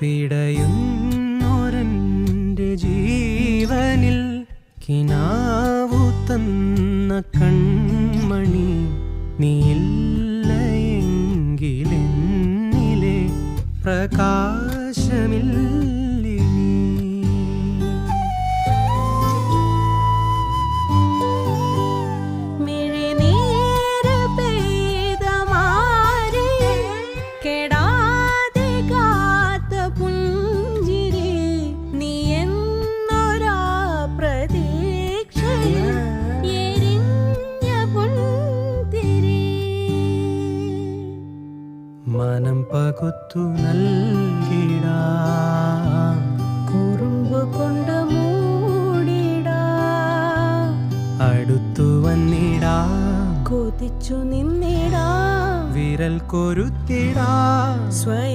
പിടയുന്നൊരന്റെ ജീവനിൽ കിനാവു തന്ന കൺമണി നീയില്ലയെങ്കിലെന്നിലെ പ്രകാശമില്ലിനി മനം പകുത്തു നൽകിടാ. കുറുമ്പ് കൊണ്ട് മൂടിടാ. അടുത്തു വന്നിടാ. കൊതിച്ചു നിന്നിടാ. വിരൽ കൊരുത്തിടാ. സ്വയം